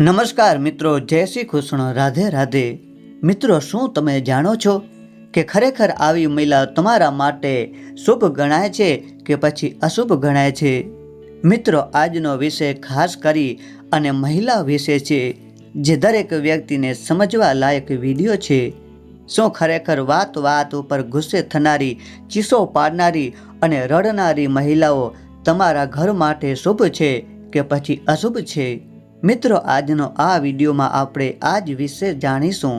નમસ્કાર મિત્રો, જય શ્રી કૃષ્ણ, રાધે રાધે. મિત્રો, શું તમે જાણો છો કે ખરેખર આવી મહિલા તમારા માટે શુભ ગણાય છે કે પછી અશુભ ગણાય છે? મિત્રો, આજનો વિષય ખાસ કરી અને મહિલા વિશે છે, જે દરેક વ્યક્તિને સમજવા લાયક વીડિયો છે. શું ખરેખર વાત વાત ઉપર ગુસ્સે થનારી, ચીસો પાડનારી અને રડનારી મહિલાઓ તમારા ઘર માટે શુભ છે કે પછી અશુભ છે? મિત્રો, આજનો આ વિડીયોમાં આપણે આ જ વિશે જાણીશું.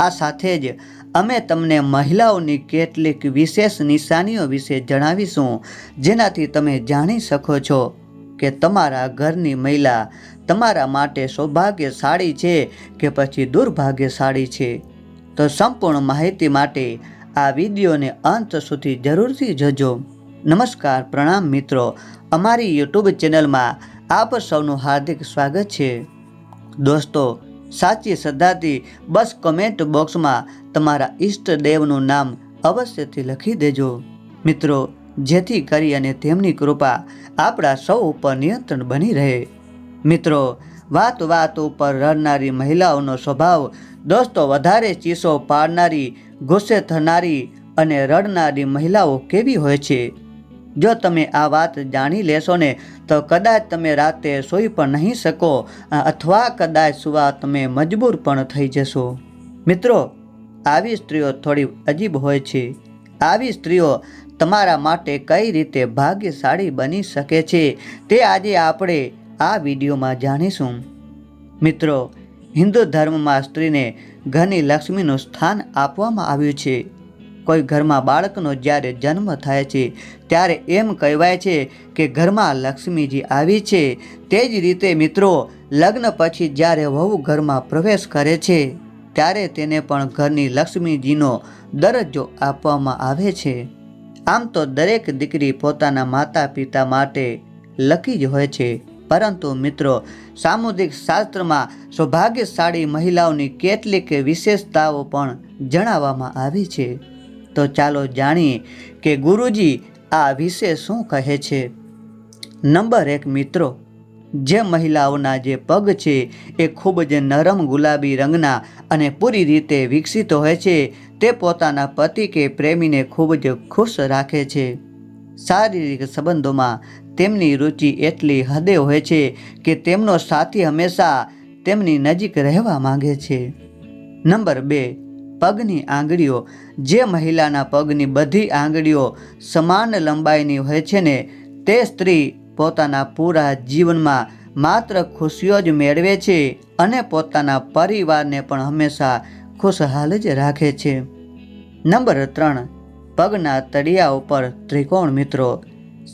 આ સાથે જ અમે તમને મહિલાઓની કેટલીક વિશેષ નિશાનીઓ વિશે જણાવીશું, જેનાથી તમે જાણી શકો છો કે તમારા ઘરની મહિલા તમારા માટે સૌભાગ્યશાળી છે કે પછી દુર્ભાગ્યશાળી છે. તો સંપૂર્ણ માહિતી માટે આ વિડીયોને અંત સુધી જરૂરથી જજો. નમસ્કાર, પ્રણામ મિત્રો. અમારી યુટ્યુબ ચેનલમાં આપ સૌનું હાર્દિક સ્વાગત છે. દોસ્તો, સાચી શ્રદ્ધાથી બસ કમેન્ટ બોક્સમાં તમારા ઈષ્ટદેવનું નામ અવશ્યથી લખી દેજો. મિત્રો, જેથી કરી અને તેમની કૃપા આપણા સૌ ઉપર નિયંત્રણ બની રહે. મિત્રો, વાત વાત ઉપર રડનારી મહિલાઓનો સ્વભાવ દોસ્તો, વધારે ચીસો પાડનારી, ગુસ્સે થનારી અને રડનારી મહિલાઓ કેવી હોય છે? જો તમે આ વાત જાણી લેશો ને, તો કદાચ તમે રાતે સૂઈ પણ નહીં શકો, અથવા કદાચ સુવા તમે મજબૂર પણ થઈ જશો. મિત્રો, આવી સ્ત્રીઓ થોડી અજીબ હોય છે. આવી સ્ત્રીઓ તમારા માટે કઈ રીતે ભાગ્યશાળી બની શકે છે, તે આજે આપણે આ વિડીયોમાં જાણીશું. મિત્રો, હિન્દુ ધર્મમાં સ્ત્રીને ઘની લક્ષ્મીનું સ્થાન આપવામાં આવ્યું છે. કોઈ ઘરમાં બાળકનો જ્યારે જન્મ થાય છે, ત્યારે એમ કહેવાય છે કે ઘરમાં લક્ષ્મીજી આવી છે. તે જ રીતે મિત્રો, લગ્ન પછી જ્યારે વહુ ઘરમાં પ્રવેશ કરે છે, ત્યારે તેને પણ ઘરની લક્ષ્મીજીનો દરજ્જો આપવામાં આવે છે. આમ તો દરેક દીકરી પોતાના માતા પિતા માટે લકી જ હોય છે. પરંતુ મિત્રો સામુદાયિક શાસ્ત્રમાં સૌભાગ્યશાળી મહિલાઓની કેટલીક વિશેષતાઓ પણ જણાવવામાં આવી છે. તો ચાલો જાણીએ કે ગુરુજી આ વિશે શું કહે છે. નંબર એક મિત્રો, જે મહિલાઓના જે પગ છે એ ખૂબ જ નરમ ગુલાબી રંગના અને પૂરી રીતે વિકસિત હોય છે, તે પોતાના પતિ કે પ્રેમીને ખૂબ જ ખુશ રાખે છે. શારીરિક સંબંધોમાં તેમની રુચિ એટલી હદે હોય છે કે તેમનો સાથી હંમેશા તેમની નજીક રહેવા માંગે છે. નંબર બે પગની આંગળીઓ, જે મહિલાના પગની બધી આંગળીઓ સમાન લંબાઈની હોય છે ને, તે સ્ત્રી પોતાના પૂરા જીવનમાં માત્ર ખુશીઓ જ મેળવે છે અને પોતાના પરિવારને પણ હંમેશા ખુશહાલ જ રાખે છે. નંબર ત્રણ, પગના તળિયા ઉપર ત્રિકોણ મિત્રો.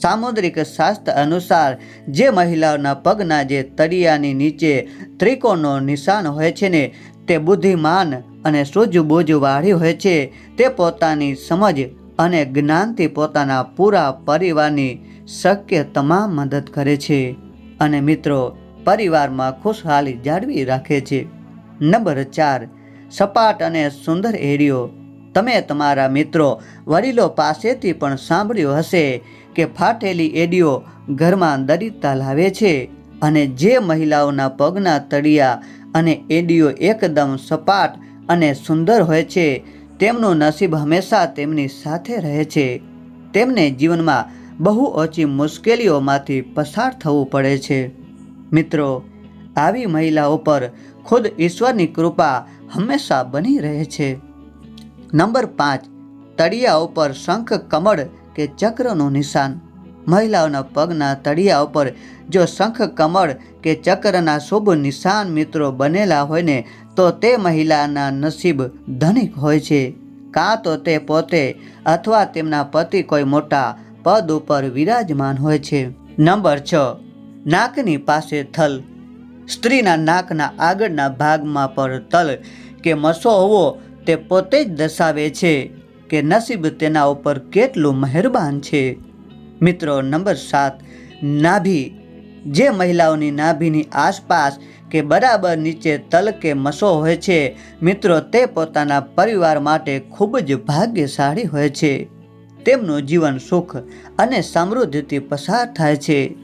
સામુદ્રિક શાસ્ત્ર અનુસાર જે મહિલાઓના પગના જે તળિયાની નીચે ત્રિકોણનો નિશાન હોય છે ને તે બુદ્ધિમાન અને સૂઝબૂઝવાળી હોય છે. તે પોતાની સમજ અને જ્ઞાનથી પોતાના પૂરા પરિવારની શક્ય તમામ મદદ કરે છે અને મિત્રો, પરિવારમાં ખુશહાલી જાળવી રાખે છે. નંબર ચાર, સપાટ અને સુંદર એરિયો તમે તમારા મિત્રો વડીલો પાસેથી પણ સાંભળ્યું હશે કે ફાટેલી એડીઓ ઘરમાં દરિદ્રતા લાવે છે અને જે મહિલાઓના પગના તળિયા અને એડીઓ એકદમ સપાટ અને સુંદર હોય છે. તેમનું નસીબ હંમેશા તેમની સાથે રહે છે. તેમને જીવનમાં બહુ ઓછી મુશ્કેલીઓમાંથી પસાર થવું પડે છે. મિત્રો, આવી મહિલાઓ પર ખુદ ઈશ્વરની કૃપા હંમેશા બની રહે છે. નંબર પાંચ, તળિયા ઉપર શંખ, કમળ કે ચક્રનું નિશાન. મહિલાઓના પગના તળિયા ઉપર જો શંખ, કમળ કે ચક્રના શુભ નિશાન મિત્રો બનેલા હોય ને, તો તે મહિલાના નસીબ ધનિક હોય છે. કાં તો તે પોતે અથવા તેમના પતિ કોઈ મોટા પદ ઉપર વિરાજમાન હોય છે. નંબર છ. નાકની પાસે થલ. સ્ત્રીના નાકના આગળના ભાગમાં પર તલ કે મસો હોવો તે પોતે જ દર્શાવે છે કે નસીબ તેના ઉપર કેટલું મહેરબાન છે. મિત્રો, નંબર સાત, નાભી. જે મહિલાઓની નાભીની આસપાસ કે બરાબર નીચે તલ કે મસો હોય છે, મિત્રો, તે પોતાના પરિવાર માટે ખૂબ જ ભાગ્યશાળી હોય છે. તેમનું જીવન સુખ અને સમૃદ્ધિથી પસાર થાય છે.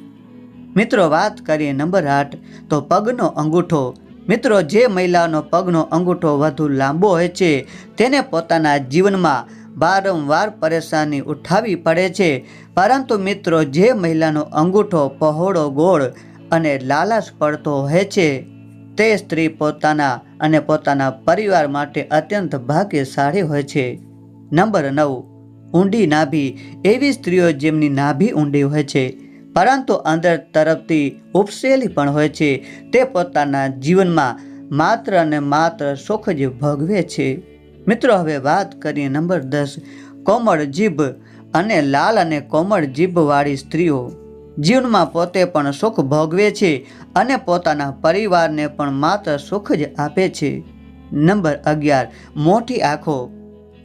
મિત્રો, વાત કરીએ નંબર આઠ, તો પગનો અંગૂઠો. મિત્રો, જે મહિલાનો પગનો અંગૂઠો વધુ લાંબો હોય છે, તેને પોતાના જીવનમાં વારંવાર પરેશાની ઉઠાવવી પડે છે. પરંતુ મિત્રો, જે મહિલાનો અંગૂઠો, પહોળો ગોળ અને લાલાશ પડતો હોય છે, તે સ્ત્રી પોતાના અને પોતાના પરિવાર માટે અત્યંત ભાગ્યશાળી હોય છે. નંબર નવ, ઊંડી નાભી. એવી સ્ત્રીઓ જેમની નાભી ઊંડી હોય છે, પરંતુ અંદર તરફથી ઉપસેલી પણ હોય છે. તે પોતાના જીવનમાં માત્ર અને માત્ર સુખ જ ભોગવે છે. મિત્રો, હવે વાત કરીએ નંબર દસ, કોમળ જીભ અને લાલ અને કોમળ જીભવાળી સ્ત્રીઓ. જીવનમાં પોતે પણ સુખ ભોગવે છે અને પોતાના પરિવારને પણ માત્ર સુખ જ આપે છે. નંબર અગિયાર, મોટી આંખો.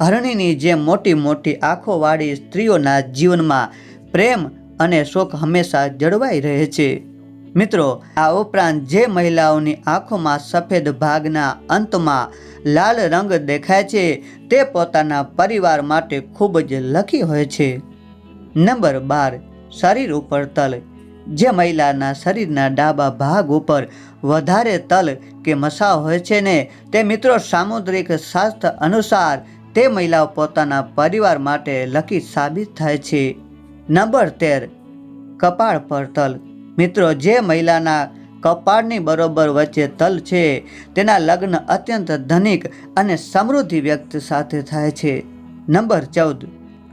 હરણીની જેમ મોટી મોટી આંખોવાળી સ્ત્રીઓના જીવનમાં પ્રેમ અને સુખ હંમેશા જળવાઈ રહે છે. મિત્રો, આ ઉપરાંત જે મહિલાઓની આંખોમાં સફેદ ભાગના અંતમાં લાલ રંગ દેખાય છે, તે પોતાના પરિવાર માટે ખૂબ જ લકી હોય છે. નંબર બાર, શરીર ઉપર તલ. જે મહિલાના શરીરના ડાબા ભાગ ઉપર વધારે તલ કે મસા હોય છે ને, તે મિત્રો સામુદ્રિક શાસ્ત્ર અનુસાર તે મહિલાઓ પોતાના પરિવાર માટે લકી સાબિત થાય છે. નંબર તેર, કપાળ પર તલ. મિત્રો, જે મહિલાના કપાળની બરોબર વચ્ચે તલ છે, તેના લગ્ન અત્યંત ધનિક અને સમૃદ્ધિ વ્યક્તિ સાથે થાય છે. નંબર ચૌદ,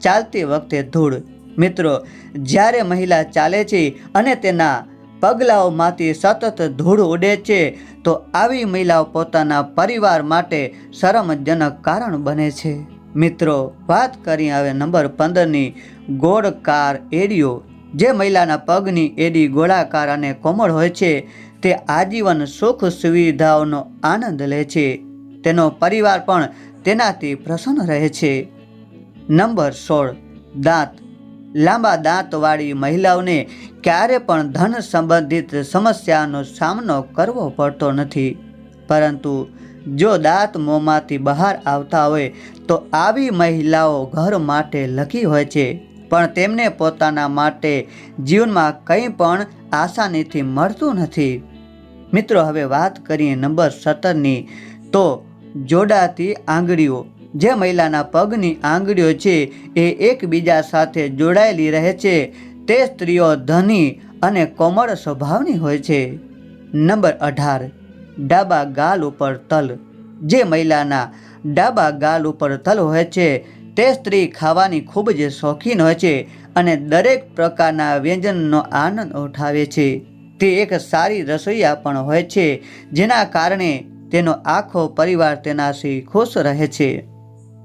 ચાલતી વખતે ધૂળ. મિત્રો, જ્યારે મહિલા ચાલે છે અને તેના પગલાઓમાંથી સતત ધૂળ ઉડે છે, તો આવી મહિલાઓ પોતાના પરિવાર માટે શરમજનક કારણ બને છે. મિત્રો, વાત કરી હવે નંબર પંદરની ગોળકાર એડીઓ. જે મહિલાના પગની એડી ગોળાકાર અને કોમળ હોય છે, તે આજીવન સુખ સુવિધાઓનો આનંદ લે છે. તેનો પરિવાર પણ તેનાથી પ્રસન્ન રહે છે. નંબર સોળ. દાંત. લાંબા દાંતવાળી મહિલાઓને ક્યારે પણ ધન સંબંધિત સમસ્યાનો સામનો કરવો પડતો નથી. પરંતુ જો દાંત મોંમાંથી બહાર આવતા હોય, તો આવી મહિલાઓ ઘર માટે લકી હોય છે. પણ તેમને પોતાના માટે જીવનમાં કંઈ પણ આસાનીથી મળતું નથી. મિત્રો, હવે વાત કરીએ નંબર સત્તરની. તો જોડાતી આંગળીઓ. જે મહિલાના પગની આંગળીઓ છે, એ એકબીજા સાથે જોડાયેલી રહે છે. તે સ્ત્રીઓ ધની અને કોમળ સ્વભાવની હોય છે. નંબર અઢાર. ડાબા ગાલ ઉપર તલ. જે મહિલાના ડાબા ગાલ ઉપર તલ હોય છે તે સ્ત્રી ખાવાની ખૂબ જ શોખીન હોય છે અને દરેક પ્રકારના વ્યંજનનો આનંદ ઉઠાવે છે. તે એક સારી રસોઈયા પણ હોય છે, જેના કારણે તેનો આખો પરિવાર તેનાથી ખુશ રહે છે.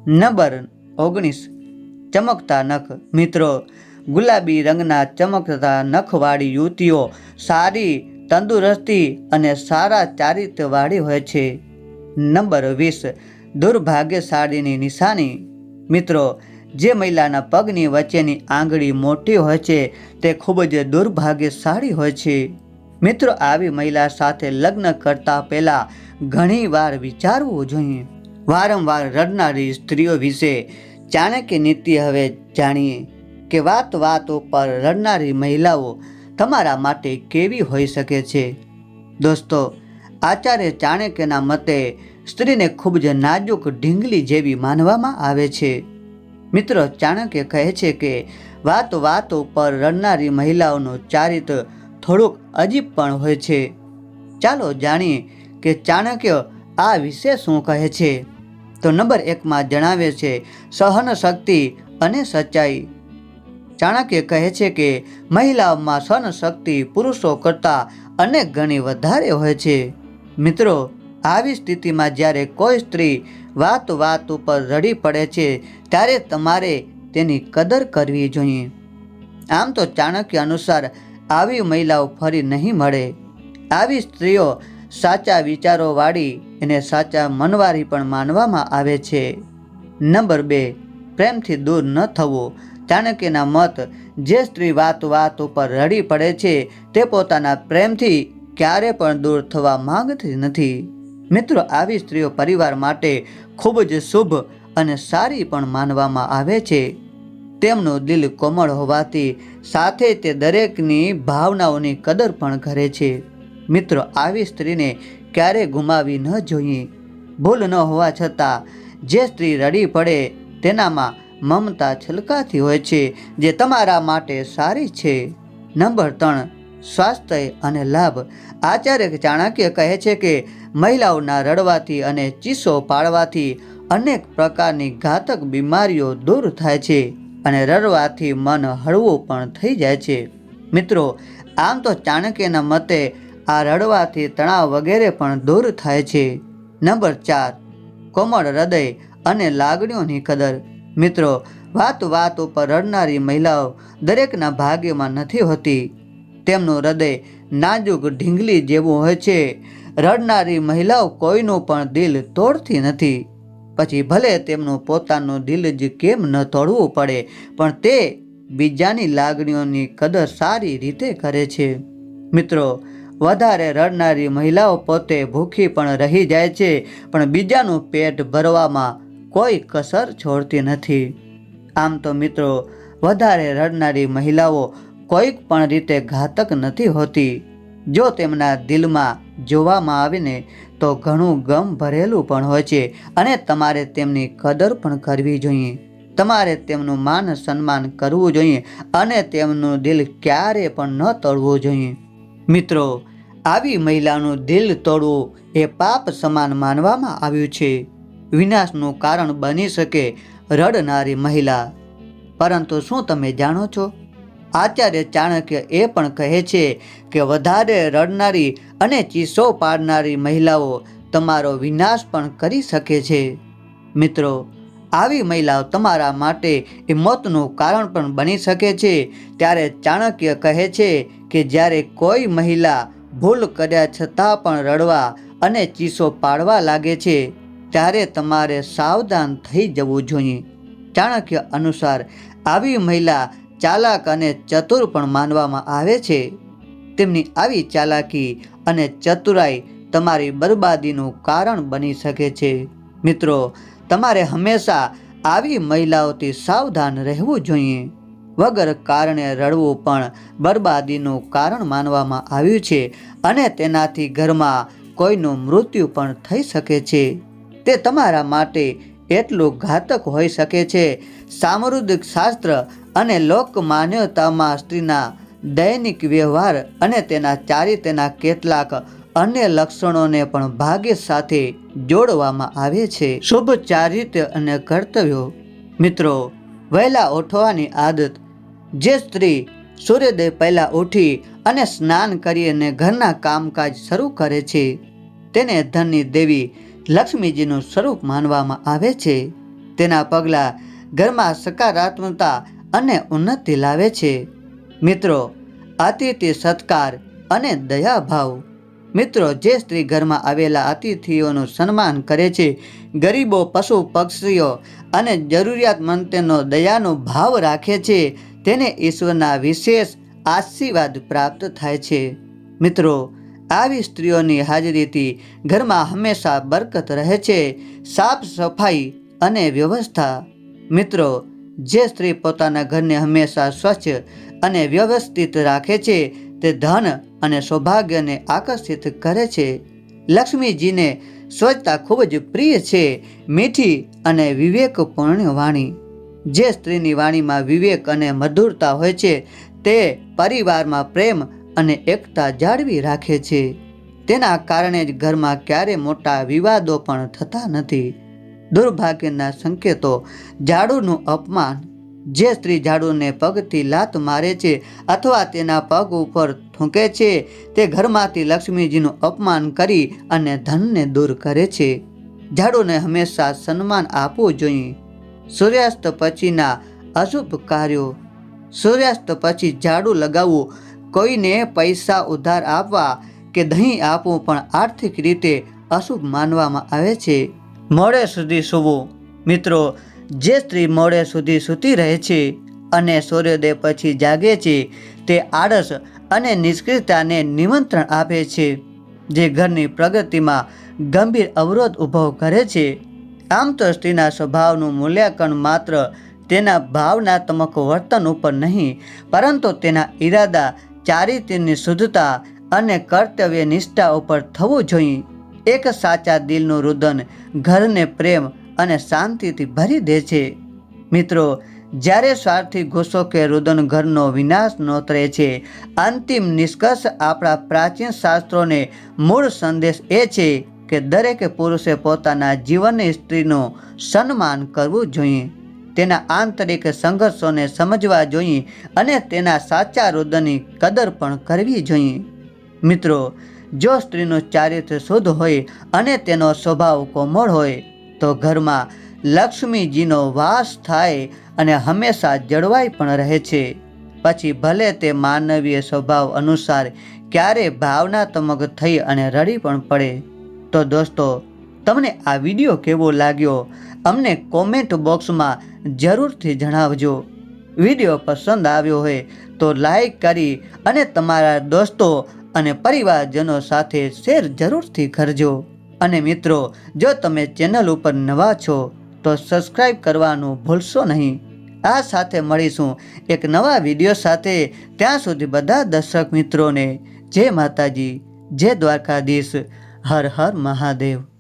નંબર ઓગણીસ. ચમકતા નખ. મિત્રો, ગુલાબી રંગના ચમકતા નખવાળી યુવતીઓ સારી, તંદુરસ્તી અને સારા ચારિત્રવાળી હોય છે. નંબર વીસ. દુર્ભાગ્યશાળીની નિશાની. મિત્રો, જે મહિલાના પગની વચ્ચેની આંગળી મોટી હોય છે, તે ખૂબ જ દુર્ભાગ્યશાળી હોય છે. મિત્રો, આવી મહિલા સાથે લગ્ન કરતા પહેલા ઘણીવાર વિચારવું જોઈએ. વારંવાર રડનારી સ્ત્રીઓ વિશે ચાણક્ય નીતિ હવે જાણીએ કે વાત વાત ઉપર રડનારી મહિલાઓ તમારા માટે કેવી હોઈ શકે છે. દોસ્તો, આચાર્ય ચાણક્યના મતે સ્ત્રીને ખૂબ જ નાજુક ઢીંગલી જેવી માનવામાં આવે છે. મિત્રો ચાણક્ય કહે છે કે, વાત વાતો પર રડનારી મહિલાઓનું ચારિત્ર થોડુંક અજીબ પણ હોય છે. ચાલો જાણીએ કે ચાણક્ય આ વિશે શું કહે છે. તો નંબર એકમાં જણાવે છે, સહન શક્તિ અને સચ્ચાઈ. ચાણક્ય કહે છે કે, મહિલાઓમાં સહન શક્તિ પુરુષો કરતાં અનેક ગણી વધારે હોય છે. મિત્રો, આવી સ્થિતિમાં જ્યારે કોઈ સ્ત્રી વાત વાત ઉપર રડી પડે છે, ત્યારે તમારે તેની કદર કરવી જોઈએ. આમ તો ચાણક્ય અનુસાર આવી મહિલાઓ ફરી નહીં મળે. આવી સ્ત્રીઓ સાચા વિચારોવાળી એને સાચા મનવારી પણ માનવામાં આવે છે. નંબર બે, પ્રેમથી દૂર ન થવો. ચાણક્યના મત જે સ્ત્રી વાત વાત ઉપર રડી પડે છે, તે પોતાના પ્રેમથી ક્યારે પણ દૂર થવા માંગતી નથી. મિત્રો, આવી સ્ત્રીઓ પરિવાર માટે ખૂબ જ શુભ અને સારી પણ માનવામાં આવે છે. તેમનું દિલ કોમળ હોવાથી સાથે તે દરેકની ભાવનાઓની કદર પણ કરે છે. મિત્રો, આવી સ્ત્રીને ક્યારે ગુમાવી ન જોઈએ. ભૂલ ન હોવા છતાં જે સ્ત્રી રડી પડે તેનામાં મમતા છલકાતી હોય છે, જે તમારા માટે સારી છે. નંબર ત્રણ સ્વાસ્થ્ય અને લાભ આચાર્ય ચાણક્ય કહે છે કે મહિલાઓના રડવાથી અને ચીસો પાડવાથી અનેક પ્રકારની ઘાતક બીમારીઓ દૂર થાય છે અને રડવાથી મન હળવું પણ થઈ જાય છે. મિત્રો, આમ તો ચાણક્યના મતે આ રડવાથી તણાવ વગેરે પણ દૂર થાય છે. નંબર ચાર, કોમળ હૃદય અને લાગણીઓની કદર. મિત્રો વાત વાત ઉપર રડનારી મહિલાઓ દરેકના ભાગ્યમાં નથી હોતી. તેમનું હૃદય નાજુક ઢીંગલી જેવું હોય છે. રડનારી મહિલાઓ કોઈનું પણ દિલ તોડતી નથી. પછી ભલે તેમનું પોતાનું દિલ જ કેમ ન તોડવું પડે, પણ તે બીજાની લાગણીઓની કદર સારી રીતે કરે છે. મિત્રો, વધારે રડનારી મહિલાઓ પોતે ભૂખી પણ રહી જાય છે, પણ બીજાનું પેટ ભરવામાં કોઈ કસર છોડતી નથી. આમ તો મિત્રો, વધારે રડનારી મહિલાઓ કોઈક પણ રીતે ઘાતક નથી હોતી. જો તેમના દિલમાં જોવામાં આવે ને, તો ઘણું ગમ ભરેલું પણ હોય છે અને તમારે તેમની કદર પણ કરવી જોઈએ. તમારે તેમનું માન સન્માન કરવું જોઈએ અને તેમનું દિલ ક્યારે પણ ન તોડવું જોઈએ. મિત્રો, આવી મહિલાનું દિલ તોડવું એ પાપ સમાન માનવામાં આવ્યું છે. વિનાશનું કારણ બની શકે રડનારી મહિલા. પરંતુ શું તમે જાણો છો? આચાર્ય ચાણક્ય એ પણ કહે છે કે વધારે રડનારી અને ચીસો પાડનારી મહિલાઓ તમારો વિનાશ પણ કરી શકે છે. મિત્રો, આવી મહિલાઓ તમારા માટે એ મોતનું કારણ પણ બની શકે છે. ત્યારે ચાણક્ય કહે છે કે જ્યારે કોઈ મહિલા ભૂલ કર્યા છતાં પણ રડવા અને ચીસો પાડવા લાગે છે, ત્યારે તમારે સાવધાન થઈ જવું જોઈએ. ચાણક્ય અનુસાર, આવી મહિલા ચાલાક અને ચતુર પણ માનવામાં આવે છે. તેમની આવી ચાલાકી અને ચતુરાઈ તમારી બરબાદીનું કારણ બની શકે છે. મિત્રો, તમારે હંમેશા આવી મહિલાઓથી સાવધાન રહેવું જોઈએ. વગર કારણે રડવું પણ બરબાદીનું કારણ માનવામાં આવ્યું છે અને તેનાથી ઘરમાં કોઈનું મૃત્યુ પણ થઈ શકે છે. તે તમારા માટે એટલું ઘાતક હોઈ શકે છે. સામૃદ્ધિક શાસ્ત્ર અને લોક માન્યતામાં સ્ત્રીના દૈનિક વ્યવહાર અને તેના ચારિત્રના કેટલાક અન્ય લક્ષણોને પણ ભાગ્ય સાથે જોડવામાં આવે છે. શુભ ચારિત્ર્ય અને કર્તવ્યો. મિત્રો, વહેલા ઉઠવાની આદત. જે સ્ત્રી સૂર્યોદય પહેલાં ઉઠી અને સ્નાન કરી અને ઘરના કામકાજ શરૂ કરે છે, તેને ધનની દેવી લક્ષ્મીજીનું સ્વરૂપ માનવામાં આવે છે. તેના પગલાં ઘરમાં સકારાત્મકતા અને ઉન્નતિ લાવે છે. મિત્રો અતિથિ સત્કાર અને દયાભાવ મિત્રો, જે સ્ત્રી ઘરમાં આવેલા અતિથિઓનું સન્માન કરે છે, ગરીબો, પશુ, પક્ષીઓ અને જરૂરિયાતમંદ તેનો દયાનો ભાવ રાખે છે, તેને ઈશ્વરના વિશેષ આશીર્વાદ પ્રાપ્ત થાય છે. મિત્રો, આવી સ્ત્રીઓની હાજરીથી ઘરમાં હંમેશા બરકત રહે છે, સાફ સફાઈ અને વ્યવસ્થા. મિત્રો જે સ્ત્રી પોતાના ઘરને હંમેશા સ્વચ્છ અને વ્યવસ્થિત રાખે છે, તે ધન અને સૌભાગ્યને આકર્ષિત કરે છે. લક્ષ્મીજીને સ્વચ્છતા ખૂબ જ પ્રિય છે, મીઠી અને વિવેકપૂર્ણ વાણી. જે સ્ત્રીની વાણીમાં વિવેક અને મધુરતા હોય છે, તે પરિવારમાં પ્રેમ અને એકતા જાળવી રાખે છે. તેના કારણે જ ઘરમાં ક્યારે મોટા વિવાદો પણ થતા નથી. દુર્ભાગ્યના સંકેતો, ઝાડુનું અપમાન. જે સ્ત્રી ઝાડુને પગથી લાત મારે છે અથવા તેના પગ ઉપર થૂંકે છે, તે ઘરમાંથી લક્ષ્મીજીનું અપમાન કરી અને ધનને દૂર કરે છે. ઝાડુને હંમેશા સન્માન આપવું જોઈએ. સૂર્યાસ્ત પછીના અશુભ કાર્યો. સૂર્યાસ્ત પછી ઝાડુ લગાવવું, કોઈને પૈસા ઉધાર આપવા કે દહીં આપવું પણ આર્થિક રીતે અશુભ માનવામાં આવે છે. મોડે સુધી સૂવું. મિત્રો, જે સ્ત્રી મોડે સુધી સૂતી રહે છે અને સૂર્યોદય પછી જાગે છે, તે આળસ અને નિષ્ક્રિયતાને નિમંત્રણ આપે છે. જે ઘરની પ્રગતિમાં ગંભીર અવરોધ ઊભો કરે છે. આમ તો સ્ત્રીના સ્વભાવનું મૂલ્યાંકન માત્ર તેના ભાવનાત્મક વર્તન ઉપર નહીં, પરંતુ તેના ઈરાદા ચારિત્રની શુદ્ધતા અને કર્તવ્ય નિષ્ઠા ઉપર થવું જોઈએ. એક સાચા દિલનું રુદન ઘરને પ્રેમ અને શાંતિથી ભરી દે છે. મિત્રો, જ્યારે સ્વાર્થી ગુસ્સો કે રુદન ઘરનો વિનાશ નોતરે છે, અંતિમ નિષ્કર્ષ આપણા પ્રાચીન શાસ્ત્રોને મૂળ સંદેશ એ છે કે દરેક પુરુષે પોતાના જીવનની સ્ત્રીનું સન્માન કરવું જોઈએ. તેના આંતરિક સંઘર્ષોને સમજવા જોઈએ અને તેના સાચા રુદનની કદર પણ કરવી જોઈએ. મિત્રો જો સ્ત્રીનું ચારિત્ર શુદ્ધ હોય અને તેનો સ્વભાવ કોમળ હોય, તો ઘરમાં લક્ષ્મીજીનો વાસ થાય અને હંમેશા જળવાઈ પણ રહે છે. પછી ભલે તે માનવીય સ્વભાવ અનુસાર ક્યારે ભાવનાત્મક થઈ અને રડી પણ પડે. તો દોસ્તો, તમને આ વીડિયો કેવો લાગ્યો? અમને કોમેન્ટ બોક્સમાં જરૂરથી જણાવજો. વીડિયો પસંદ આવ્યો હોય તો લાઈક કરી અને તમારા દોસ્તો અને પરિવારજનો સાથે શેર જરૂરથી કરજો. અને મિત્રો, જો તમે ચેનલ ઉપર નવા છો, તો સબસ્ક્રાઈબ કરવાનું ભૂલશો નહીં. આ સાથે મળીશું એક નવા વીડિયો સાથે. ત્યાં સુધી બધા દર્શક મિત્રોને જય માતાજી, જય દ્વારકાધીશ, હર હર મહાદેવ.